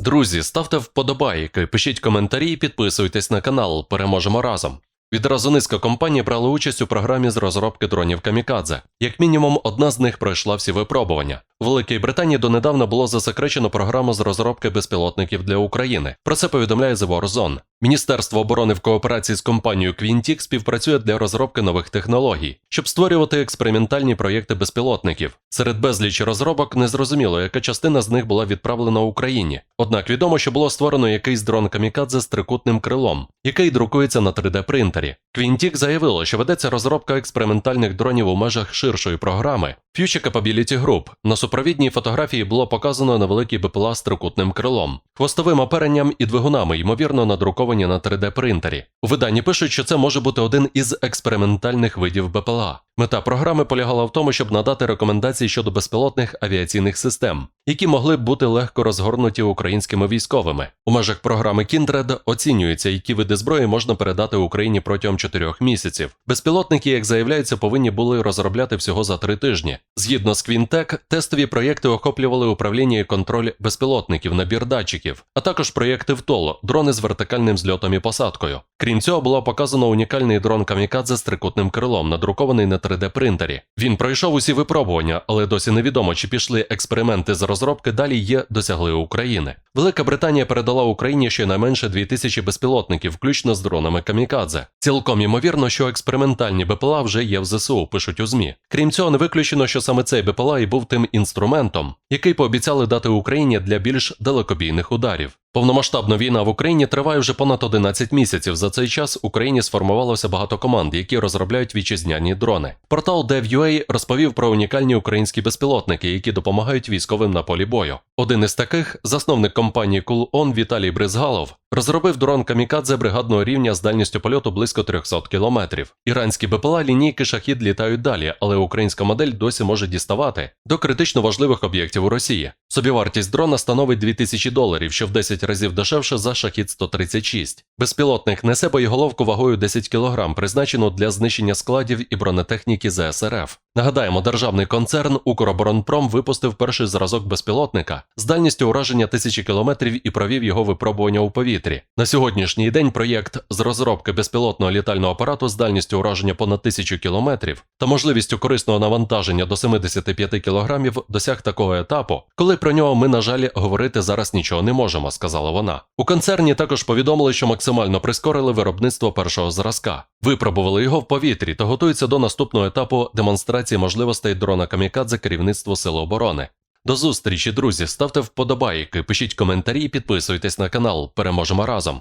Друзі, ставте вподобайки, пишіть коментарі і підписуйтесь на канал. Переможемо разом. Відразу низка компаній брали участь у програмі з розробки дронів Камікадзе. Як мінімум, одна з них пройшла всі випробування. У Великій Британії донедавна було засекречено програму з розробки безпілотників для України. Про це повідомляє The Warzone. Міністерство оборони в кооперації з компанією Quintic співпрацює для розробки нових технологій, щоб створювати експериментальні проєкти безпілотників. Серед безлічі розробок незрозуміло, яка частина з них була відправлена Україні. Однак відомо, що було створено якийсь дрон камікадзе з трикутним крилом, який друкується на 3D принтері. Quintic заявило, що ведеться розробка експериментальних дронів у межах ширшої програми Future Capability Group. На супровідній фотографії було показано невеликий БПЛА з трикутним крилом, хвостовим оперенням і двигунами, ймовірно, надруковані на 3D принтері. У виданні пишуть, що це може бути один із експериментальних видів БПЛА. Мета програми полягала в тому, щоб надати рекомендації щодо безпілотних авіаційних систем, які могли б бути легко розгорнуті українськими військовими. У межах програми Kindred оцінюється, які види зброї можна передати Україні протягом 4 місяців. Безпілотники, як заявляється, повинні були розробляти всього за три тижні. Згідно з Quintec, тестові проєкти охоплювали управління і контроль безпілотників, набір датчиків, а також проєкти ВТОЛ, дрони з вертикальним зльотом і посадкою. Крім цього, було показано унікальний дрон Камікадзе з трикутним крилом, надрукований на 3D принтері. Він пройшов усі випробування, але досі невідомо, чи пішли експерименти з розробки далі є досягли України. Велика Британія передала Україні щонайменше 2000 безпілотників, включно з дронами Камікадзе. Цілком ймовірно, що експериментальні БПЛА вже є в ЗСУ, пишуть у ЗМІ. Крім цього, не виключено, що саме цей БПЛА і був тим інструментом, який пообіцяли дати Україні для більш далекобійних ударів. Повномасштабна війна в Україні триває вже понад 11 місяців. За цей час в Україні сформувалося багато команд, які розробляють вітчизняні дрони. Портал Dev.ua розповів про унікальні українські безпілотники, які допомагають військовим на полі бою. Один із таких, засновник компанії Cool-On Віталій Бризгалов, розробив дрон Камікадзе бригадного рівня з дальністю польоту близько 300 кілометрів. Іранські БПЛА лінійки шахід літають далі, але українська модель досі може діставати до критично важливих об'єктів у Росії. Собівартість дрона становить 2000 доларів, що в 10 разів дешевше за шахід 136. Безпілотник несе боєголовку вагою 10 кг, призначену для знищення складів і бронетехніки ЗСРФ. Нагадаємо, державний концерн Укроборонпром випустив перший зразок безпілотника з дальністю ураження тисячі кілометрів і провів його випробування у повітрі. На сьогоднішній день проєкт з розробки безпілотного літального апарату з дальністю ураження понад тисячу кілометрів та можливістю корисного навантаження до 75 кілограмів досяг такого етапу, коли про нього ми, на жаль, говорити зараз нічого не можемо, сказала вона. У концерні також повідомили, що максимально прискорили виробництво першого зразка, випробували його в повітрі та готуються до наступного етапу демонстрації можливостей дрона Камікадзе керівництво Сил оборони. До зустрічі, друзі! Ставте вподобайки, пишіть коментарі і підписуйтесь на канал. Переможемо разом!